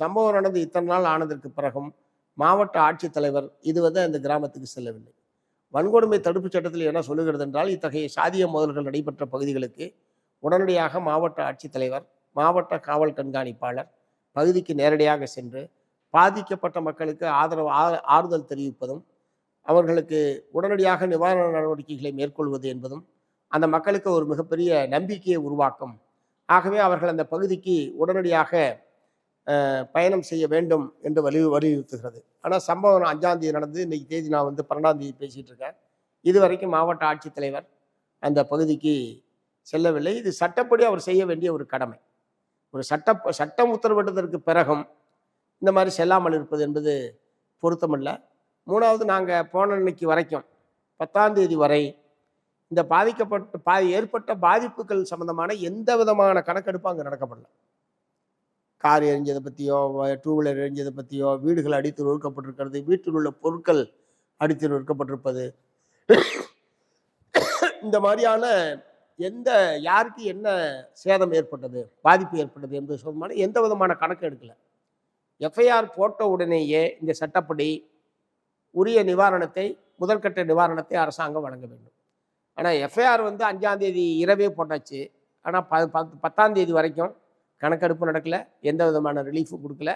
சம்பவம் நடந்து இத்தனை நாள் ஆனதற்கு பிறகும் மாவட்ட ஆட்சித்தலைவர் இது வந்து அந்த கிராமத்துக்கு செல்லவில்லை. வன்கொடுமை தடுப்புச் சட்டத்தில் என்ன சொல்லுகிறது என்றால் இத்தகைய சாதிய மோதல்கள் நடைபெற்ற பகுதிகளுக்கு உடனடியாக மாவட்ட ஆட்சித்தலைவர் மாவட்ட காவல் கண்காணிப்பாளர் பகுதிக்கு நேரடியாக சென்று பாதிக்கப்பட்ட மக்களுக்கு ஆதரவு ஆ- ஆறுதல் தெரிவிப்பதும் அவர்களுக்கு உடனடியாக நிவாரண நடவடிக்கைகளை மேற்கொள்வது என்பதும் அந்த மக்களுக்கு ஒரு மிகப்பெரிய நம்பிக்கையை உருவாக்கும். ஆகவே அவர்கள் அந்த பகுதிக்கு உடனடியாக பயணம் செய்ய வேண்டும் என்று வலி வலியுறுத்துகிறது. ஆனால் சம்பவம் அஞ்சாம் தேதி நடந்து இன்றைக்கி தேதி நான் வந்து பன்னெண்டாம் தேதி பேசிகிட்டு இருக்கேன். இதுவரைக்கும் மாவட்ட ஆட்சித்தலைவர் அந்த பகுதிக்கு செல்லவில்லை. இது சட்டப்படி அவர் செய்ய வேண்டிய ஒரு கடமை. ஒரு சட்ட சட்டம் உத்தரவிட்டதற்கு பிறகும் இந்த மாதிரி செல்லாமல் இருப்பது என்பது பொருத்தமில்லை. மூணாவது நாங்கள் போன அன்னைக்கு வரைக்கும் பத்தாம் தேதி வரை இந்த பாதிக்கப்பட்ட பா ஏற்பட்ட பாதிப்புகள் சம்பந்தமான எந்த விதமான கணக்கெடுப்பும் அங்கே நடக்கப்படலை. கார் எரிஞ்சதை பற்றியோ டூ வீலர் எரிஞ்சதை பற்றியோ வீடுகள் அடித்து நொறுக்கப்பட்டிருக்கிறது வீட்டில் உள்ள பொருட்கள் அடித்து நொறுக்கப்பட்டிருப்பது. இந்த மாதிரியான எந்த யாருக்கு என்ன சேதம் ஏற்பட்டது பாதிப்பு ஏற்பட்டது என்பது சம்பந்தமான எந்த விதமான கணக்கு எடுக்கலை. எஃப்ஐஆர் போட்ட உடனேயே இந்த சட்டப்படி உரிய நிவாரணத்தை முதற்கட்ட நிவாரணத்தை அரசாங்கம் வழங்க வேண்டும். ஆனால் எஃப்ஐஆர் வந்து அஞ்சாம் தேதி இரவே போட்டாச்சு. ஆனால் ப பத்து பத்தாம் தேதி வரைக்கும் கணக்கெடுப்பு நடக்கலை எந்த விதமான ரிலீஃபும் கொடுக்கல.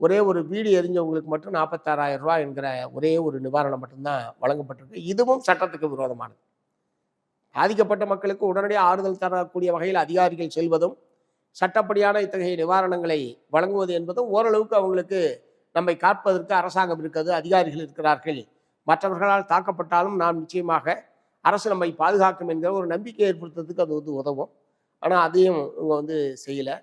ஒரே ஒரு வீடு எரிஞ்சவங்களுக்கு மட்டும் நாற்பத்தாறாயிரம் ரூபாய் என்கிற ஒரே ஒரு நிவாரணம் மட்டும்தான் வழங்கப்பட்டிருக்கு. இதுவும் சட்டத்துக்கு விரோதமானது. பாதிக்கப்பட்ட மக்களுக்கு உடனடியாக ஆறுதல் தரக்கூடிய வகையில் அதிகாரிகள் செல்வதும் சட்டப்படியான இத்தகைய நிவாரணங்களை வழங்குவது என்பதும் ஓரளவுக்கு அவங்களுக்கு நம்மை காப்பதற்கு அரசாங்கம் இருக்கிறது அதிகாரிகள் இருக்கிறார்கள். மற்றவர்களால் தாக்கப்பட்டாலும் நாம் நிச்சயமாக அரசு நம்மை பாதுகாக்கும் என்கிற ஒரு நம்பிக்கை ஏற்படுத்துறதுக்கு அது வந்து உதவும். ஆனால் அதையும் இவங்க வந்து செய்யலை.